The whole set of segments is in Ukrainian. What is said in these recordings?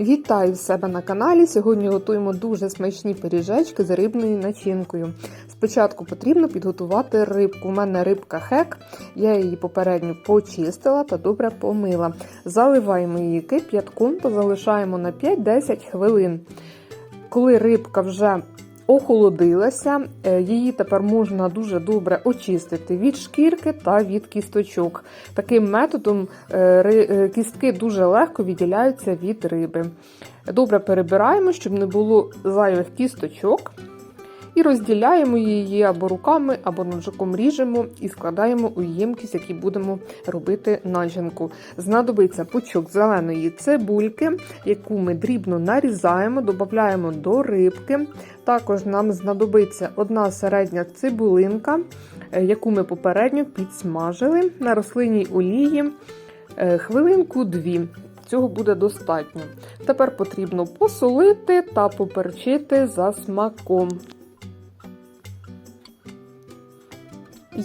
Вітаю в себе на каналі. Сьогодні готуємо дуже смачні пиріжечки з рибною начинкою. Спочатку потрібно підготувати рибку. У мене рибка хек, я її попередньо почистила та добре помила. Заливаємо її кип'ятком та залишаємо на 5-10 хвилин. Коли рибка вже охолодилася, е, її тепер можна дуже добре очистити від шкірки та від кісточок. Таким методом е, е, кістки дуже легко відділяються від риби. Добре перебираємо, щоб не було зайвих кісточок. І розділяємо її або руками, або ножиком ріжемо і складаємо у ємкість, які будемо робити начинку. Знадобиться пучок зеленої цибульки, яку ми дрібно нарізаємо, додаємо до рибки. Також нам знадобиться одна середня цибулинка, е, яку ми попередньо підсмажили на рослинній олії е, хвилинку-дві. Цього буде достатньо. Тепер потрібно посолити та поперчити за смаком.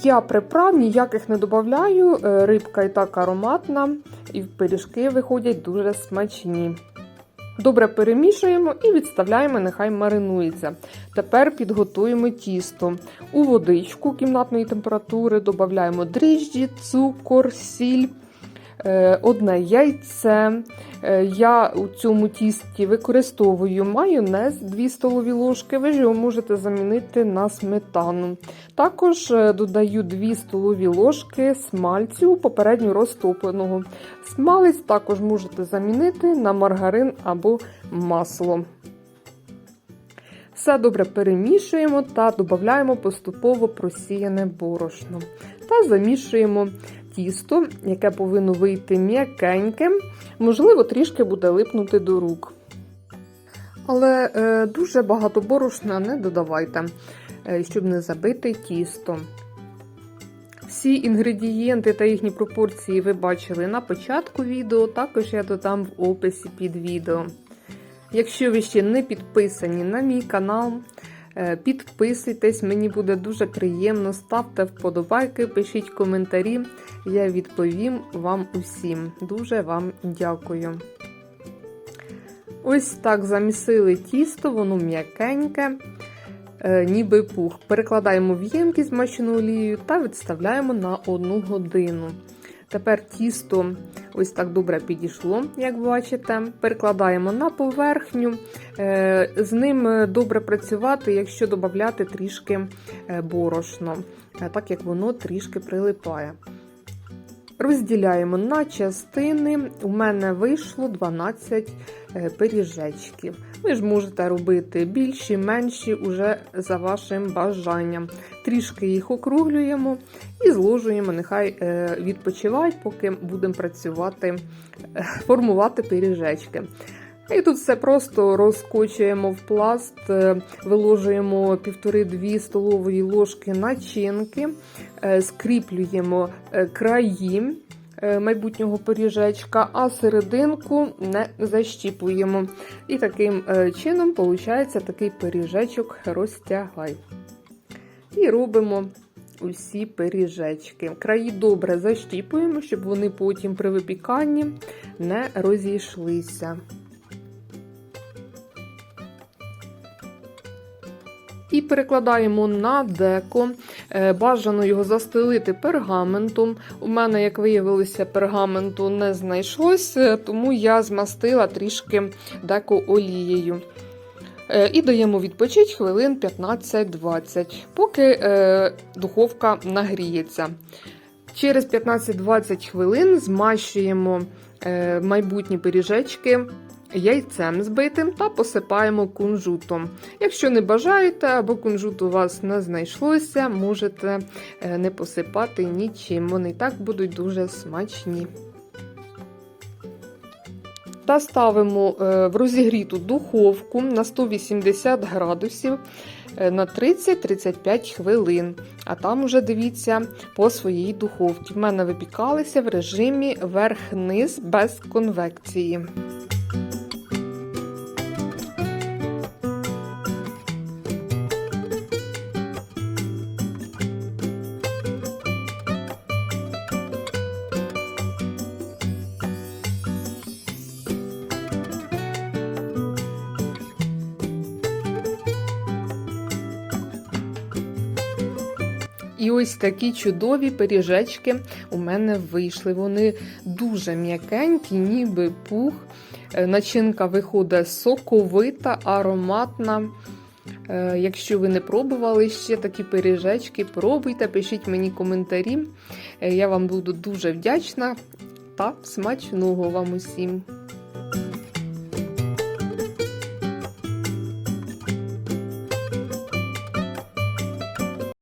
Я приправ ніяких не додаю, е, рибка і так ароматна, і пиріжки виходять дуже смачні. Добре перемішуємо і відставляємо, нехай маринується. Тепер підготуємо тісто. У водичку кімнатної температури додаємо дріжджі, цукор, сіль, одне яйце. Е, Я у цьому тісті використовую майонез 2 столові ложки. Ви ж його можете замінити на сметану. Також е, додаю 2 столові ложки смальцю попередньо розтопленого. Смалець також можете замінити на маргарин або масло. Все добре перемішуємо та додаємо поступово просіяне борошно. Та замішуємо тісто, яке повинно вийти м'якеньким, можливо, трішки буде липнути до рук. Але е, дуже багато борошна не додавайте, е, щоб не забити тісто. Всі інгредієнти та їхні пропорції ви бачили на початку відео, також я додам в описі під відео. Якщо ви ще не підписані на мій канал, підписуйтесь, мені буде дуже приємно. Ставте вподобайки, пишіть коментарі. Я відповім вам усім. Дуже вам дякую. Ось так замісили тісто, воно м'якеньке, е, ніби пух. Перекладаємо в ємкість змащену олією та відставляємо на одну годину. Тепер тісто ось так добре підійшло, як бачите. Перекладаємо на поверхню. Е, З ним добре працювати, якщо додати трішки е, борошно, е, так як воно трішки прилипає. Розділяємо на частини. У мене вийшло 12 е, пиріжечків. Ви ж можете робити більші, менші, уже за вашим бажанням. Трішки їх округлюємо і зложуємо, нехай е, відпочивають, поки будемо працювати, е, формувати пиріжечки. І тут все просто розкочуємо в пласт, е, виложуємо 1,5-2 столової ложки начинки, скріплюємо краї майбутнього пиріжечка, а серединку не защіпуємо. І таким е, чином виходить такий пиріжечок розтягай. І робимо усі пиріжечки. Краї добре защіпуємо, щоб вони потім при випіканні не розійшлися. І перекладаємо на деко. Е, Бажано його застелити пергаментом. У мене, як виявилося, пергаменту не знайшлось, е, тому я змастила трішки деко олією. Е, І даємо відпочити хвилин 15-20, поки духовка нагріється. Через 15-20 хвилин змащуємо майбутні пиріжечки яйцем збитим та посипаємо кунжутом. Якщо не бажаєте або кунжут у вас не знайшлося, можете е, не посипати нічим. Вони і так будуть дуже смачні. Та ставимо е, в розігріту духовку на 180 градусів е, на 30-35 хвилин. А там уже дивіться по своїй духовці. В мене випікалися в режимі верх-низ без конвекції. І ось такі чудові пиріжечки у мене вийшли. Вони дуже м'якенькі, ніби пух. Е, Начинка виходить соковита, ароматна. Е, Якщо ви не пробували ще такі пиріжечки, пробуйте, пишіть мені коментарі. Е, Я вам буду дуже вдячна та смачного вам усім.